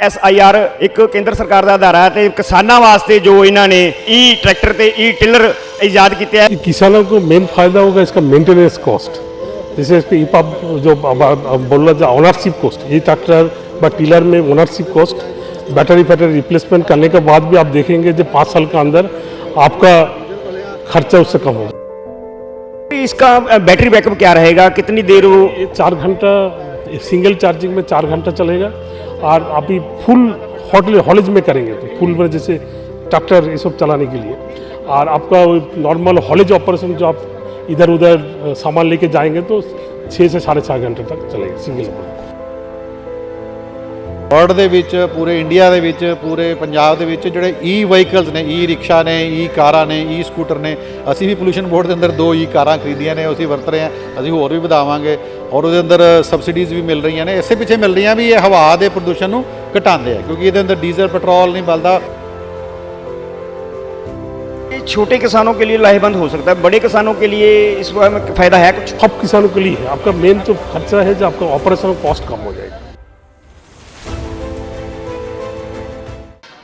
SIR ਇੱਕ ਕੇਂਦਰ ਸਰਕਾਰ ਦਾ ਅਦਾਰਾ ਹੈ ਤੇ ਕਿਸਾਨਾਂ ਵਾਸਤੇ ਜੋ ਇਹਨਾਂ ਨੇ ਈ ਟਰੈਕਟਰ ਤੇ ਈ ਟਿਲਰ ਇਜਾਦ ਕੀਤਾ ਹੈ किसानों को मेन फायदा होगा इसका मेंटेनेंस कॉस्ट जैसे इस पे ईपा जो अब- अब बोल रहा था ओनरशिप कॉस्ट ये ट्रैक्टर व टीलर में ओनरशिप कॉस्ट बैटरी फैटरी रिप्लेसमेंट करने के बाद भी आप देखेंगे जो पाँच साल के अंदर आपका खर्चा उससे कम होगा इसका बैटरी बैकअप क्या रहेगा कितनी देर वो ये चार घंटा सिंगल चार्जिंग में चार घंटा चलेगा और अभी फुल हॉटल हॉलेज में करेंगे तो फुल में जैसे ट्रैक्टर ये सब चलाने के लिए और आपका नॉर्मल हॉलेज ऑपरेशन जो आप इधर उधर अ, सामान लेके जाएंगे तो छः से साढ़े चार घंटे तक चलेगा सिंगल ਵਰਲਡ ਦੇ ਵਿੱਚ ਪੂਰੇ ਇੰਡੀਆ ਦੇ ਵਿੱਚ ਪੂਰੇ ਪੰਜਾਬ ਦੇ ਵਿੱਚ ਜਿਹੜੇ ਈ ਵਹੀਕਲਸ ਨੇ ਈ ਰਿਕਸ਼ਾ ਨੇ ਈ ਕਾਰਾਂ ਨੇ ਈ ਸਕੂਟਰ ਨੇ ਅਸੀਂ ਵੀ ਪੋਲੂਸ਼ਨ ਬੋਰਡ ਦੇ ਅੰਦਰ ਦੋ ਈ ਕਾਰਾਂ ਖਰੀਦੀਆਂ ਨੇ ਅਸੀਂ ਵਰਤ ਰਹੇ ਹਾਂ ਅਸੀਂ ਹੋਰ ਵੀ ਵਧਾਵਾਂਗੇ ਔਰ ਉਹਦੇ ਅੰਦਰ ਸਬਸਿਡੀਜ਼ ਵੀ ਮਿਲ ਰਹੀਆਂ ਨੇ ਇਸੇ ਪਿੱਛੇ ਮਿਲ ਰਹੀਆਂ ਵੀ ਇਹ ਹਵਾ ਦੇ ਪ੍ਰਦੂਸ਼ਣ ਨੂੰ ਘਟਾਉਂਦੇ ਆ ਕਿਉਂਕਿ ਇਹਦੇ ਅੰਦਰ ਡੀਜ਼ਲ ਪੈਟਰੋਲ ਨਹੀਂ ਬਲਦਾ ये छोटे किसानों के लिए लाहेबंद हो सकता है बड़े किसानों के लिए इस बारे में फायदा है कुछ सब किसानों के लिए है आपका मेन तो खर्चा है जो आपका ऑपरेशन कॉस्ट कम हो जाएगा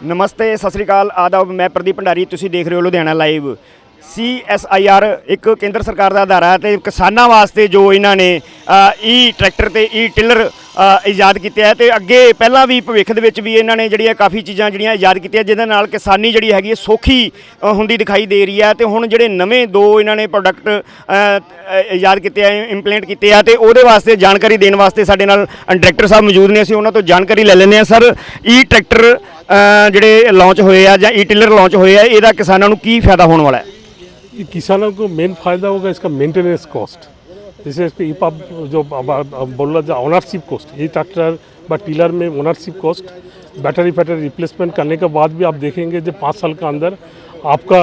ਨਮਸਤੇ ਸਤਿ ਸ੍ਰੀ ਅਕਾਲ ਆਦਾਬ ਮੈਂ ਪ੍ਰਦੀਪ ਭੰਡਾਰੀ ਤੁਸੀਂ ਦੇਖ ਰਹੇ ਹੋ ਲੁਧਿਆਣਾ ਲਾਈਵ ਸੀਐਸਆਈਆਰ ਇੱਕ ਕੇਂਦਰ ਸਰਕਾਰ ਦਾ ਅਦਾਰਾ ਹੈ ਤੇ ਕਿਸਾਨਾਂ ਵਾਸਤੇ ਜੋ ਇਹਨਾਂ ਨੇ ਈ ਟਰੈਕਟਰ ਤੇ ਈ ਟਿਲਰ ਅ, ਇਜਾਦ ਕੀਤਾ ਹੈ ਤੇ ਅੱਗੇ ਪਹਿਲਾਂ ਵੀ ਭਵਿੱਖ ਦੇ ਵਿੱਚ ਵੀ ਇਹਨਾਂ ਨੇ ਜਿਹੜੀਆਂ ਕਾਫੀ ਚੀਜ਼ਾਂ ਜਿਹੜੀਆਂ ਇਜਾਦ ਕੀਤੀਆਂ ਜਿਹਦੇ ਨਾਲ ਕਿਸਾਨੀ ਜਿਹੜੀ ਹੈਗੀ ਹੈ ਸੌਖੀ ਹੁੰਦੀ ਦਿਖਾਈ ਦੇ ਰਹੀ ਹੈ ਤੇ ਹੁਣ ਜਿਹੜੇ ਨਵੇਂ ਦੋ ਇਹਨਾਂ ਨੇ ਪ੍ਰੋਡਕਟ ਇਜਾਦ ਕੀਤੇ ਆ ਇੰਪਲੀਮੈਂਟ ਕੀਤੇ ਆ ਤੇ ਉਹਦੇ ਵਾਸਤੇ ਜਾਣਕਾਰੀ ਦੇਣ ਵਾਸਤੇ ਸਾਡੇ ਨਾਲ ਡਾਇਰੈਕਟਰ ਸਾਹਿਬ ਮੌਜੂਦ ਨੇ ਅਸੀਂ ਉਹਨਾਂ ਤੋਂ ਜਾਣਕਾਰੀ ਲੈ ਲੈਂਦੇ ਆ ਸਰ ਈ ਟਰੈਕਟਰ ਜਿਹੜੇ ਲਾਂਚ ਹੋਏ ਆ ਜਾਂ ਈ ਟਿਲਰ ਲਾਂਚ ਹੋਏ ਆ ਇਹਦਾ ਕਿਸਾਨਾਂ ਨੂੰ ਕੀ ਫਾਇਦਾ ਹੋਣ ਵਾਲਾ ਹੈ? किसानों को मेन फ़ायदा होगा इसका मेंटेनेंस कॉस्ट जैसे इस पे ईपा जो बोल रहा था ओनरशिप कॉस्ट ये ट्रैक्टर व टीलर में ओनरशिप कॉस्ट बैटरी फैटरी रिप्लेसमेंट करने के बाद भी आप देखेंगे जो पाँच साल का अंदर आपका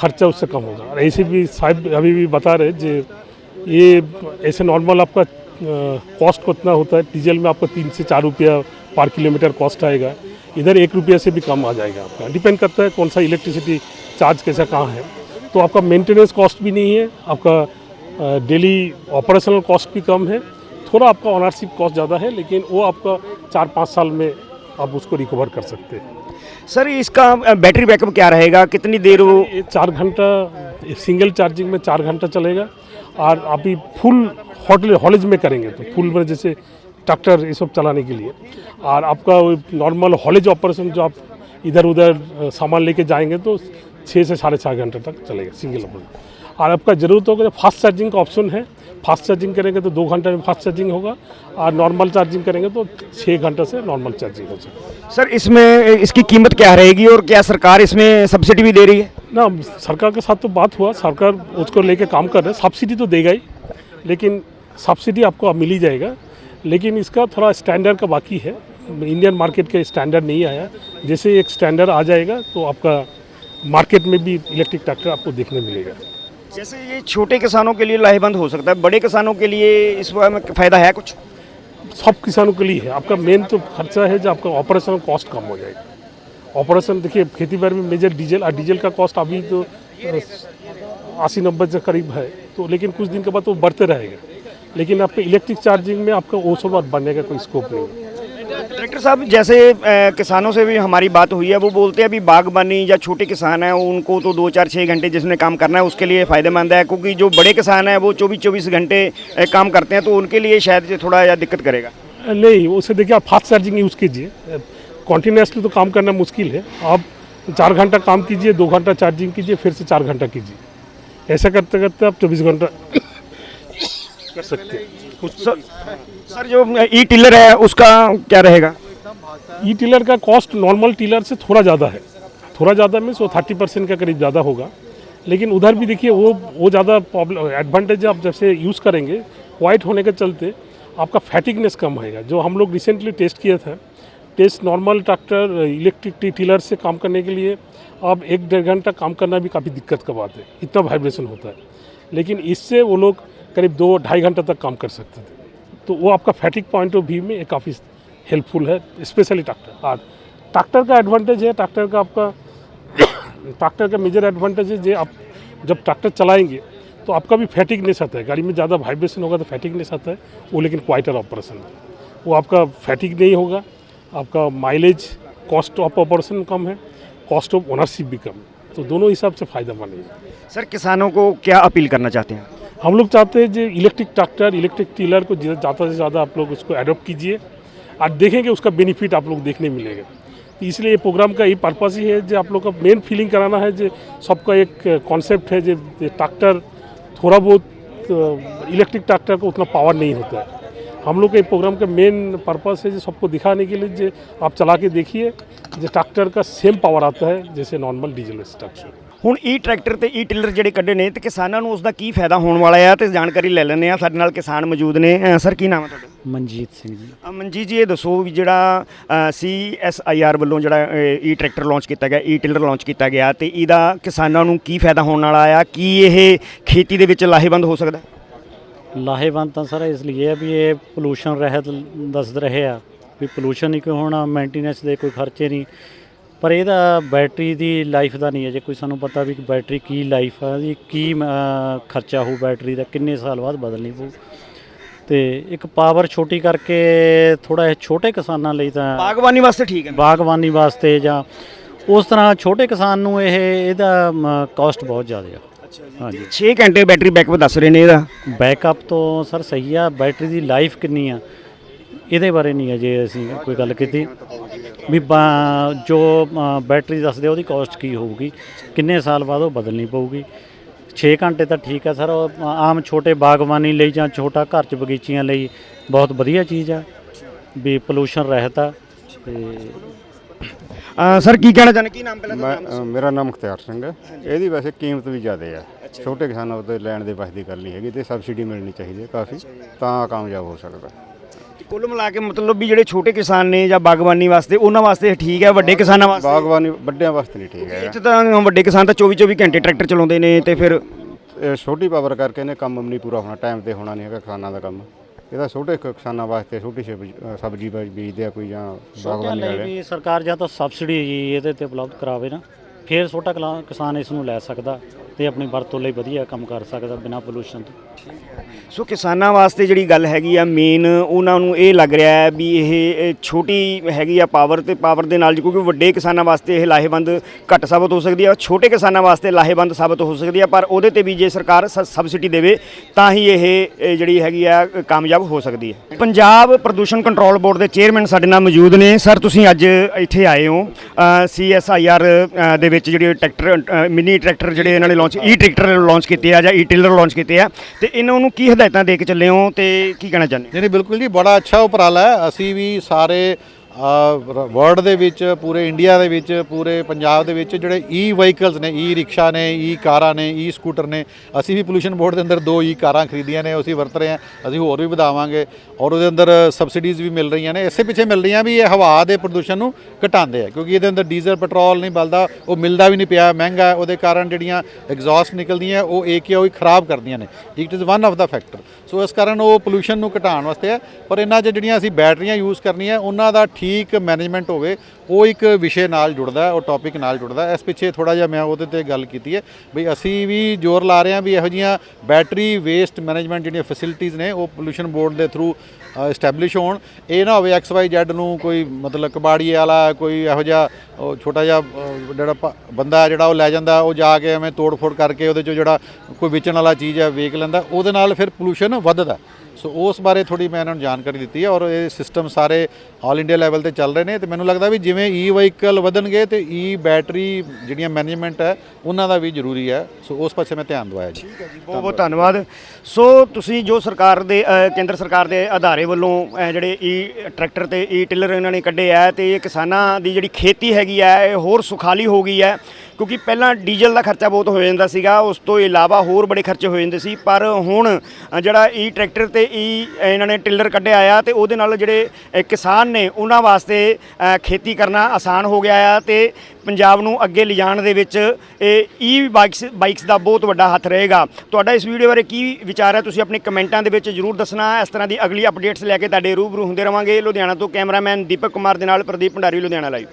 खर्चा उससे कम होगा। और ऐसे भी साहब अभी भी बता रहे जो ये ऐसे नॉर्मल आपका कॉस्ट कितना होता है? डीजल में आपको तीन से चार रुपया पर किलोमीटर कॉस्ट आएगा। इधर एक रुपये से भी कम आ जाएगा आपका। डिपेंड करता है कौन सा इलेक्ट्रिसिटी चार्ज कैसा कहाँ है। तो आपका मेंटेनेंस कॉस्ट भी नहीं है आपका डेली ऑपरेशनल कॉस्ट भी कम है। थोड़ा आपका ऑनरशिप कॉस्ट ज़्यादा है लेकिन वो आपका चार पाँच साल में आप उसको रिकवर कर सकते हैं। सर इसका बैटरी बैकअप क्या रहेगा? कितनी देर वो चार घंटा सिंगल चार्जिंग में चार घंटा चलेगा। और अभी फुल हॉटल हॉलेज में करेंगे तो फुल में जैसे ट्रैक्टर ये सब चलाने के लिए। और आपका नॉर्मल हॉलेज ऑपरेशन जो आप इधर उधर सामान लेके जाएँगे तो छः से साढ़े चार घंटे तक चलेगा सिंगल ऑपरेशन और आपका ज़रूरत होगा फास्ट चार्जिंग का ऑप्शन है फास्ट चार्जिंग करेंगे तो दो घंटे में फास्ट चार्जिंग होगा और नॉर्मल चार्जिंग करेंगे तो छः घंटे से नॉर्मल चार्जिंग हो सकता सर इसमें इसकी कीमत क्या रहेगी और क्या सरकार इसमें सब्सिडी भी दे रही है? ना सरकार के साथ तो बात हुआ सरकार उसको लेके काम कर रहे हैं सब्सिडी तो देगा ही लेकिन सब्सिडी आपको अब मिल ही जाएगा। लेकिन इसका थोड़ा स्टैंडर्ड का बाकी है इंडियन मार्केट के स्टैंडर्ड नहीं आया जैसे एक स्टैंडर्ड आ जाएगा तो आपका मार्केट में भी इलेक्ट्रिक ट्रैक्टर आपको देखने मिलेगा। जैसे ये छोटे किसानों के लिए लाहेबंद हो सकता है बड़े किसानों के लिए इस बारे में फ़ायदा है कुछ? सब किसानों के लिए है। आपका मेन तो खर्चा है जो आपका ऑपरेशन कॉस्ट कम हो जाएगा। ऑपरेशन देखिए खेती बाड़ी में मेजर डीजल और डीजल का कॉस्ट अभी तो अस्सी नब्बे के करीब है। तो लेकिन कुछ दिन के बाद तो बढ़ते रहेगा। लेकिन आपके इलेक्ट्रिक चार्जिंग में आपका वो सब बात बनने का कोई स्कोप नहीं। है डायरेक्टर साहब, जैसे किसानों से भी हमारी बात हुई है, वो बोलते हैं अभी बागबानी या छोटे किसान हैं, उनको तो दो चार छः घंटे जिसने काम करना है, उसके लिए फ़ायदेमंद है, क्योंकि जो बड़े किसान हैं, वो चौबीस चौबीस घंटे काम करते हैं तो उनके लिए शायद थोड़ा या दिक्कत करेगा। नहीं, उसे देखिए, आप फास्ट चार्जिंग यूज़ कीजिए। कॉन्टीन्यूसली तो काम करना मुश्किल है। आप चार घंटा काम कीजिए, दो घंटा चार्जिंग कीजिए, फिर से चार घंटा कीजिए। ऐसा करते करते आप चौबीस घंटा कर सकते हैं। सर जो ई टिलर है, उसका क्या रहेगा? ई टीलर का कॉस्ट नॉर्मल टीलर से थोड़ा ज़्यादा है। थोड़ा ज़्यादा मीन्स वो थर्टी परसेंट का करीब ज़्यादा होगा। लेकिन उधर भी देखिए, वो वो ज़्यादा प्रॉब्लम एडवांटेज आप जैसे यूज़ करेंगे वाइट होने के चलते आपका फैटिकनेस कम होएगा। जो हम लोग रिसेंटली टेस्ट किया था test normal tractor electric tiller से काम करने के लिए आप एक डेढ़ घंटा काम करना भी काफ़ी दिक्कत का बात है। इतना वाइब्रेशन होता है। लेकिन इससे वो लोग करीब दो ढाई घंटे तक काम कर सकते थे। तो वो आपका फैटिक पॉइंट ऑफ़ व्यू में काफ़ी हेल्पफुल है स्पेशली ट्रैक्टर और ट्रैक्टर का एडवांटेज है ट्रैक्टर का आपका ट्रैक्टर का मेजर एडवांटेज है, जो आप, जब ट्रैक्टर चलाएँगे तो आपका भी फैटिकनेस आता है। गाड़ी में ज़्यादा वाइब्रेशन होगा तो फैटिकनेस आता है, वो लेकिन क्वाइटर ऑपरेशन है। वो आपका फैटिक नहीं होगा, आपका माइलेज कॉस्ट ऑफ़ ऑपरेशन कम है कॉस्ट ऑफ़ ओनरशिप भी कम है। तो दोनों हिसाब से फ़ायदा मानेगा सर, किसानों को क्या अपील करना चाहते हैं? हम लोग चाहते हैं जो इलेक्ट्रिक ट्रैक्टर इलेक्ट्रिक टीलर को ज़्यादा से ज़्यादा आप लोग उसको एडोप्ट कीजिए। और देखेंगे उसका बेनिफिट आप लोग देखने मिलेगा। तो इसलिए ये प्रोग्राम का ये पर्पज़ ही है जो आप लोग का मेन फीलिंग कराना है जो सबका एक कॉन्सेप्ट है जो ट्रैक्टर थोड़ा बहुत इलेक्ट्रिक ट्रैक्टर को उतना पावर नहीं होता है। हम लोग के प्रोग्राम का मेन पर्पस है जो सबको दिखाने के लिए जो आप चला के देखिए, जो ट्रैक्टर का सेम पावर आता है जैसे नॉर्मल डीजल स्ट्रक्चर ਹੁਣ ਈ ਟਰੈਕਟਰ ਤੇ ਈ ਟਿਲਰ ਜਿਹੜੇ ਕੱਢੇ ਨੇ ਤੇ ਕਿਸਾਨਾਂ ਨੂੰ ਉਸ ਦਾ ਕੀ ਫਾਇਦਾ ਹੋਣ ਵਾਲਾ ਆ ਤੇ ਜਾਣਕਾਰੀ ਲੈ ਲੈਂਦੇ ਆ ਸਾਡੇ ਨਾਲ ਕਿਸਾਨ ਮੌਜੂਦ ਨੇ। ਅ, ਸਰ ਕੀ ਨਾਮ ਹੈ ਤੁਹਾਡਾ? ਮਨਜੀਤ ਸਿੰਘ ਜੀ। ਅ, ਮਨਜੀਤ ਜੀ ਇਹ ਦੱਸੋ ਵੀ ਜਿਹੜਾ ਸੀ ਐਸ ਆਈ ਆਰ ਵੱਲੋਂ ਜਿਹੜਾ ਈ ਟਰੈਕਟਰ ਲਾਂਚ ਕੀਤਾ ਗਿਆ ਈ ਟਿਲਰ ਲਾਂਚ ਕੀਤਾ ਗਿਆ ਤੇ ਇਹਦਾ ਕਿਸਾਨਾਂ ਨੂੰ ਕੀ ਫਾਇਦਾ ਹੋਣ ਵਾਲਾ ਆ? ਕੀ ਇਹ ਖੇਤੀ ਦੇ ਵਿੱਚ ਲਾਹੇਵੰਦ ਹੋ ਸਕਦਾ? ਲਾਹੇਵੰਦ ਤਾਂ ਸਰ ਇਸ ਲਈ ਹੈ ਵੀ ਇਹ ਪੋਲੂਸ਼ਨ ਰਹਿਤ ਦੱਸ ਰਹੇ ਆ ਵੀ ਪੋਲੂਸ਼ਨ ਨਹੀਂ ਕੋਈ ਹੋਣਾ ਮੇਨਟੇਨੈਂਸ ਦੇ ਕੋਈ ਖਰਚੇ ਨਹੀਂ। ਪਰ ਇਹਦਾ ਬੈਟਰੀ ਦੀ ਲਾਈਫ ਦਾ ਨਹੀਂ ਹੈ ਜੇ ਕੋਈ ਸਾਨੂੰ ਪਤਾ ਵੀ ਬੈਟਰੀ ਕੀ ਲਾਈਫ ਆ ਇਹਦੀ ਕੀ ਅਹ, ਖਰਚਾ ਹੋਊ ਬੈਟਰੀ ਦਾ ਕਿੰਨੇ ਸਾਲ ਬਾਅਦ ਬਦਲਣੀ ਪਊ। ਤੇ ਇੱਕ ਪਾਵਰ ਛੋਟੀ ਕਰਕੇ ਥੋੜਾ ਇਹ ਛੋਟੇ ਕਿਸਾਨਾਂ ਲਈ ਤਾਂ ਬਾਗਬਾਨੀ ਵਾਸਤੇ ਠੀਕ ਹੈ ਬਾਗਬਾਨੀ ਵਾਸਤੇ ਜਾਂ ਉਸ ਤਰ੍ਹਾਂ ਛੋਟੇ ਕਿਸਾਨ ਨੂੰ ਇਹ ਇਹਦਾ ਕਾਸਟ ਬਹੁਤ ਜ਼ਿਆਦਾ ਆ। ਹਾਂਜੀ। 6 ਘੰਟੇ ਬੈਟਰੀ ਬੈਕਅਪ ਦੱਸ ਰਹੇ ਨੇ ਇਹਦਾ? ਬੈਕਅਪ ਤੋਂ ਸਰ ਸਹੀ ਆ ਬੈਟਰੀ ਦੀ ਲਾਈਫ ਕਿੰਨੀ ਆ ਇਹਦੇ ਬਾਰੇ ਨਹੀਂ ਅਜੇ ਅਸੀਂ ਕੋਈ ਗੱਲ ਕੀਤੀ। ਵੀ ਬਾ- ਜੋ ਅ, ਬੈਟਰੀ ਦੱਸਦੇ ਆ, ਉਹਦੀ ਕਾਸਟ ਕੀ ਹੋਊਗੀ? ਕਿੰਨੇ ਸਾਲ ਬਾਅਦ ਉਹ ਬਦਲਣੀ ਪਊਗੀ? 6 ਘੰਟੇ ਤਾਂ ਠੀਕ ਹੈ ਸਰ ਉਹ ਆਮ ਛੋਟੇ ਬਾਗਬਾਨੀ ਲਈ ਜਾਂ ਛੋਟਾ ਘਰ ਚ ਬਗੀਚੀਆਂ ਲਈ ਬਹੁਤ ਵਧੀਆ ਚੀਜ਼ ਆ ਵੀ ਪੋਲੂਸ਼ਨ ਰਹਿਤ ਆ ਤੇ ਅ, ਸਰ ਕੀ ਕਹਿਣਾ ਚਾਹੁੰਦੇ? ਕੀ ਨਾਮ ਪਹਿਲਾਂ ਮੈਂ ਅ, ਮੇਰਾ ਨਾਮ ਮੁਖਤਿਆਰ ਸਿੰਘ ਹੈ। ਇਹਦੀ ਵੈਸੇ ਕੀਮਤ ਵੀ ਜ਼ਿਆਦਾ ਹੈ ਛੋਟੇ ਕਿਸਾਨਾਂ ਉੱਤੇ ਲੈਣ ਦੇ ਬਸ ਦੀ ਗੱਲ ਨਹੀਂ ਹੈਗੀ ਤੇ ਸਬਸਿਡੀ ਮਿਲਣੀ ਚਾਹੀਦੀ ਹੈ ਕਾਫੀ ਤਾਂ ਕਾਮਯਾਬ ਹੋ ਸਕਦਾ। ਕੁੱਲ ਮਿਲਾ ਕੇ ਮਤਲਬ ਵੀ ਜਿਹੜੇ ਛੋਟੇ ਕਿਸਾਨ ਨੇ ਜਾਂ ਬਾਗਬਾਨੀ ਵਾਸਤੇ ਉਹਨਾਂ ਵਾਸਤੇ ਠੀਕ ਹੈ ਵੱਡੇ ਕਿਸਾਨਾਂ ਵਾਸਤੇ? ਬਾਗਬਾਨੀ ਵੱਡਿਆਂ ਵਾਸਤੇ ਨਹੀਂ ਠੀਕ ਹੈਗਾ। ਇੱਥੇ ਤਾਂ ਵੱਡੇ ਕਿਸਾਨ ਤਾਂ 24 24 ਘੰਟੇ ਟਰੈਕਟਰ ਚਲਾਉਂਦੇ ਨੇ ਤੇ ਫਿਰ ਇਹ ਛੋਟੀ ਪਾਵਰ ਕਰਕੇ ਇਹਨੇ ਕੰਮ ਨਹੀਂ ਪੂਰਾ ਹੋਣਾ ਟਾਈਮ ਤੇ ਹੋਣਾ ਨਹੀਂ ਹੈਗਾ ਕਿਸਾਨਾਂ ਦਾ ਕੰਮ। ਇਹਦਾ ਛੋਟੇ ਕ- ਕਿਸਾਨਾਂ ਵਾਸਤੇ ਛੋਟੀ ਸਬਜ਼ੀ ਅ, ਸਬਜ਼ੀ ਬੀਜ- ਬੀਜਦੇ ਆ ਕੋਈ ਜਾਂ ਬਾਗਬਾਨੀ ਵਾਲੇ। ਵੀ ਸਰਕਾਰ ਜਾਂ ਤਾਂ ਸਬਸਿਡੀ ਜੀ ਇਹਦੇ ਤੇ ਉਪਲਬਧ ਕਰਾਵੇ ਨਾ ਫਿਰ ਛੋਟਾ ਕਲਾ- ਕਿਸਾਨ ਇਸ ਨੂੰ ਲੈ ਸਕਦਾ। ਤੇ ਆਪਣੀ ਵਰਤੋਂ ਲਈ ਵਧੀਆ ਕੰਮ ਕਰ ਸਕਦਾ ਬਿਨਾਂ ਪੋਲੂਸ਼ਨ ਤੋਂ। ਸੋ ਕਿਸਾਨਾਂ ਵਾਸਤੇ ਜਿਹੜੀ ਗੱਲ ਹੈਗੀ ਆ ਮੇਨ ਉਹਨਾਂ ਨੂੰ ਇਹ ਲੱਗ ਰਿਹਾ ਹੈ ਵੀ ਇਹ ਛੋਟੀ ਹੈਗੀ ਆ ਪਾਵਰ ਤੇ ਪਾਵਰ ਦੇ ਨਾਲ, ਕਿਉਂਕਿ ਵੱਡੇ ਕਿਸਾਨਾਂ ਵਾਸਤੇ ਇਹ ਲਾਹੇਵੰਦ ਘੱਟ ਸਾਬਤ ਹੋ ਸਕਦੀ ਆ, ਛੋਟੇ ਕਿਸਾਨਾਂ ਵਾਸਤੇ ਲਾਹੇਵੰਦ ਸਾਬਤ ਹੋ ਸਕਦੀ ਆ, ਪਰ ਉਹਦੇ ਤੇ ਵੀ ਜੇ ਸਰਕਾਰ ਸ- ਸਬਸਿਡੀ ਦੇਵੇ, ਤਾਂ ਹੀ ਇਹ ਇਹ ਜਿਹੜੀ ਹੈਗੀ ਆ, ਕਾਮਯਾਬ ਹੋ ਸਕਦੀ ਹੈ। ਪੰਜਾਬ ਪ੍ਰਦੂਸ਼ਣ ਕੰਟਰੋਲ ਬੋਰਡ ਦੇ ਚੇਅਰਮੈਨ ਸਾਡੇ ਨਾਲ ਮੌਜੂਦ ਨੇ। ਸਰ ਤੁਸੀਂ ਅੱਜ ਇੱਥੇ ਆਏ ਹੋ। ਸੀਐਸਆਈਆਰ ਦੇ ਵਿੱਚ ਜਿਹੜੇ ਟਰੈਕਟਰ ਮਿਨੀ ਟਰੈਕਟਰ ਜਿਹੜੇ ਇਹਨਾਂ ਨੇ ਲਾਂਚ ਈ ਟਰੈਕਟਰ ਲਾਂਚ ਕੀਤੇ ਆ ਜਾਂ ਈ ਟਿਲਰ ਲਾਂਚ ਕੀਤੇ ਆ। ਤੇ ਇਹਨਾਂ ਨੂੰ ਕੀ ਹਦਾਇਤਾਂ ਦੇ ਕੇ ਚੱਲੇ ਹੋ ਤੇ ਕੀ ਕਹਿਣਾ ਚਾਹੁੰਦੇ ਨਹੀਂ, ਬਿਲਕੁਲ ਜੀ, ਬੜਾ ਅੱਛਾ ਉਪਰਾਲਾ ਹੈ। ਅਸੀਂ ਵੀ ਸਾਰੇ ਵਰਲਡ ਦੇ ਵਿੱਚ, ਪੂਰੇ ਇੰਡੀਆ ਦੇ ਵਿੱਚ, ਪੂਰੇ ਪੰਜਾਬ ਦੇ ਵਿੱਚ ਜਿਹੜੇ ਈ ਵਹੀਕਲਸ ਨੇ ਈ ਰਿਕਸ਼ਾ ਨੇ ਈ ਕਾਰਾਂ ਨੇ ਈ ਸਕੂਟਰ ਨੇ, ਅਸੀਂ ਵੀ ਪੋਲੂਸ਼ਨ ਬੋਰਡ ਦੇ ਅੰਦਰ ਦੋ ਈ ਕਾਰਾਂ ਖਰੀਦੀਆਂ ਨੇ, ਅਸੀਂ ਵਰਤ ਰਹੇ ਹਾਂ, ਅਸੀਂ ਹੋਰ ਵੀ ਵਧਾਵਾਂਗੇ ਔਰ ਉਹਦੇ ਅੰਦਰ ਸਬਸਿਡੀਜ਼ ਵੀ ਮਿਲ ਰਹੀਆਂ ਨੇ, ਇਸੇ ਪਿੱਛੇ ਮਿਲ ਰਹੀਆਂ ਵੀ ਇਹ ਹਵਾ ਦੇ ਪ੍ਰਦੂਸ਼ਣ ਨੂੰ ਘਟਾਉਂਦੇ ਆ, ਕਿਉਂਕਿ ਇਹਦੇ ਅੰਦਰ ਡੀਜ਼ਲ ਪੈਟਰੋਲ ਨਹੀਂ ਬਲਦਾ, ਉਹ ਮਿਲਦਾ ਵੀ ਨਹੀਂ ਪਿਆ, ਮਹਿੰਗਾ ਉਹਦੇ ਕਾਰਨ ਜਿਹੜੀਆਂ ਐਗਜ਼ੌਸਟ ਨਿਕਲਦੀਆਂ, ਉਹ ਇੱਕ ਹੀ ਖਰਾਬ ਕਰਦੀਆਂ ਨੇ it is one of the factor so ਇਸ ਕਾਰਨ ਉਹ ਪੋਲੂਸ਼ਨ ਨੂੰ ਘਟਾਉਣ ਵਾਸਤੇ ਹੈ ਪਰ ਇਹਨਾਂ 'ਚ ਜਿਹੜੀਆਂ ਅਸੀਂ ਬੈਟਰੀਆਂ ਯੂਜ਼ ਕਰਨੀਆਂ, ਉਹਨਾਂ ਦਾ ਠੀਕ ਮੈਨੇਜਮੈਂਟ ਹੋਵੇ ਉਹ ਇੱਕ ਵਿਸ਼ੇ ਨਾਲ ਜੁੜਦਾ ਉਹ ਟੌਪਿਕ ਨਾਲ ਜੁੜਦਾ ਇਸ ਪਿੱਛੇ ਥੋੜਾ ਜਿਹਾ ਮੈਂ ਉਹਦੇ ਤੇ ਗੱਲ ਕੀਤੀ ਹੈ ਵੀ ਅਸੀਂ ਵੀ ਜ਼ੋਰ ਲਾ ਰਹੇ ਹਾਂ ਵੀ ਇਹੋ ਜੀਆਂ ਬੈਟਰੀ ਵੇਸਟ ਮੈਨੇਜਮੈਂਟ ਜਿਹੜੀਆਂ ਫੈਸਿਲਿਟੀਆਂ ਨੇ, ਉਹ ਪੋਲੂਸ਼ਨ ਬੋਰਡ ਦੇ ਥਰੂ ਐਸਟੈਬਲਿਸ਼ ਹੋਣ। ਇਹ ਨਾ ਹੋਵੇ ਐਕਸ ਵਾਈ ਜ਼ੈਡ ਨੂੰ ਕੋਈ ਮਤਲਬ ਕਬਾੜੀ ਵਾਲਾ, ਕੋਈ ਇਹੋ ਜਿਹਾ, ਉਹ ਛੋਟਾ ਜਿਹਾ ਜਿਹੜਾ ਪ- ਬੰਦਾ ਜਿਹੜਾ ਉਹ ਲੈ ਜਾਂਦਾ, ਉਹ ਜਾ ਕੇ ਐਵੇਂ ਤੋੜ ਫੋੜ ਕਰਕੇ ਉਹਦੇ ਚੋਂ ਜਿਹੜਾ ਕੋਈ ਵੇਚਣ ਵਾਲਾ ਚੀਜ਼ ਹੈ ਵੇਚ ਲੈਂਦਾ, ਉਹਦੇ ਨਾਲ ਫਿਰ ਪੋਲੂਸ਼ਨ ਵੱਧਦਾ। ਸੋ ਉਸ ਬਾਰੇ ਥੋੜੀ ਮੈਂ ਇਹਨਾਂ ਨੂੰ ਜਾਣਕਾਰੀ ਦਿੱਤੀ ਹੈ ਔਰ ਇਹ ਸਿਸਟਮ ਸਾਰੇ ਆਲ ਇੰਡੀਆ ਲੈਵਲ ਤੇ ਚੱਲ ਰਹੇ ਨੇ ਤੇ ਮੈਨੂੰ ਲੱਗਦਾ ਵੀ ਜਿਵੇਂ e ਈ ਵਹੀਕਲ ਵਧਣਗੇ ਤੇ e ਈ ਬੈਟਰੀ ਜਿਹੜੀਆਂ ਮੈਨੇਜਮੈਂਟ ਹੈ, ਉਹਨਾਂ ਦਾ ਵੀ ਜ਼ਰੂਰੀ ਹੈ। ਸੋ ਉਸ ਪਾਸੇ ਮੈਂ ਧਿਆਨ ਦਵਾਇਆ ਜੀ। ਬਹੁਤ ਬਹੁਤ ਧੰਨਵਾਦ। ਸੋ ਤੁਸੀਂ ਜੋ ਸਰਕਾਰ ਦੇ ਕੇਂਦਰ ਸਰਕਾਰ ਦੇ ਅਧਾਰੇ ਵੱਲੋਂ ਜਿਹੜੇ e ਈ ਟਰੈਕਟਰ ਤੇ ਈ ਟਿਲਰ ਇਹਨਾਂ ਨੇ ਕੱਢੇ ਆ ਤੇ ਇਹ ਕਿਸਾਨਾਂ ਦੀ ਜਿਹੜੀ ਖੇਤੀ ਹੈਗੀ ਹੈ ਇਹ ਹੋਰ ਸੁਖਾਲੀ ਹੋ ਗਈ ਹੈ। ਕਿਉਂਕਿ ਪਹਿਲਾਂ ਡੀਜ਼ਲ ਦਾ ਖਰਚਾ ਬਹੁਤ ਹੋ ਜਾਂਦਾ ਸੀਗਾ, ਉਸ ਤੋਂ ਇਲਾਵਾ ਹੋਰ ਬੜੇ ਖਰਚੇ ਹੋ ਜਾਂਦੇ ਸੀ, ਪਰ ਹੁਣ ਜਿਹੜਾ ਈ ਟਰੈਕਟਰ ਤੇ ਈ ਇਹਨਾਂ ਨੇ ਟਿਲਰ ਕੱਢਿਆ ਆ ਤੇ ਉਹਦੇ ਨਾਲ ਜਿਹੜੇ ਕਿਸਾਨ ਨੇ ਉਹਨਾਂ ਵਾਸਤੇ ਖੇਤੀ ਕਰਨਾ ਆਸਾਨ ਹੋ ਗਿਆ ਆ ਤੇ ਪੰਜਾਬ ਨੂੰ ਅੱਗੇ ਲਿਜਾਣ ਦੇ ਵਿੱਚ ਇਹ ਈ ਬਾਈਕਸ ਬਾਈਕਸ ਦਾ ਬਹੁਤ ਵੱਡਾ ਹੱਥ ਰਹੇਗਾ। ਤੁਹਾਡਾ ਇਸ ਵੀਡੀਓ ਬਾਰੇ ਕੀ ਵਿਚਾਰ ਹੈ? ਤੁਸੀਂ ਆਪਣੇ ਕਮੈਂਟਾਂ ਦੇ ਵਿੱਚ ਜਰੂਰ ਦੱਸਣਾ। ਇਸ ਤਰ੍ਹਾਂ ਦੀ ਅਗਲੀ ਅਪਡੇਟਸ ਲੈ ਕੇ ਤੁਹਾਡੇ ਰੂਬਰੂ ਹੁੰਦੇ ਰਵਾਂਗੇ। ਲੁਧਿਆਣਾ ਤੋਂ ਕੈਮਰਾਮੈਨ ਦੀਪਕ ਕੁਮਾਰ ਦੇ ਨਾਲ ਪ੍ਰਦੀਪ ਭੰਡਾਰੀ, ਲੁਧਿਆਣਾ ਲਾਈਵ